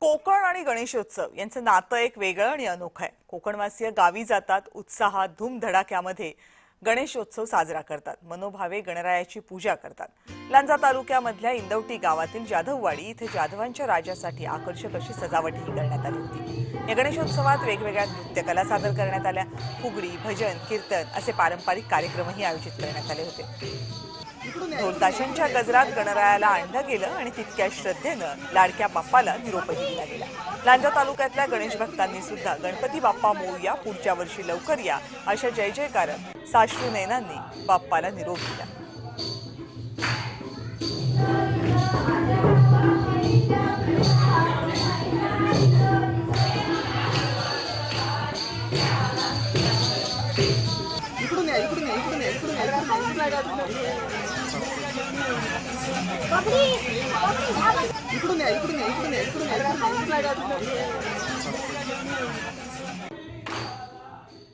कोकण आणि गणेशोत्सव यांचं नातं एक वेगळं आणि अनोखं आहे. कोकणवासीय गावी जातात उत्साहात धूमधडाक्यामध्ये गणेशोत्सव साजरा करतात. मनोभावे गणरायाची पूजा करतात. लांजा तालुक्यामधल्या इंदवटी गावातील जाधववाडी इथे जाधवांच्या राजासाठी आकर्षक अशी सजावटही करण्यात आली होती. या गणेशोत्सवात वेगवेगळ्या नृत्यकला सादर करण्यात आल्या. फुगडी भजन कीर्तन असे पारंपरिक कार्यक्रमही आयोजित करण्यात आले होते. ढोलताशांच्या गजरात गणरायाला आणलं गेलं आणि तितक्या श्रद्धेनं लाडक्या बाप्पाला निरोपही दिला गेला. लांजा तालुक्यातल्या गणेश भक्तांनी सुद्धा गणपती बाप्पा मोरया पुढच्या वर्षी लवकर या अशा जय जयकार साश्रू नयनांनी बाप्पाला निरोप दिला. इकडून या इकडून या इकडून या इकडून या. ఇప్పుడు ఇప్పుడు ఇప్పుడు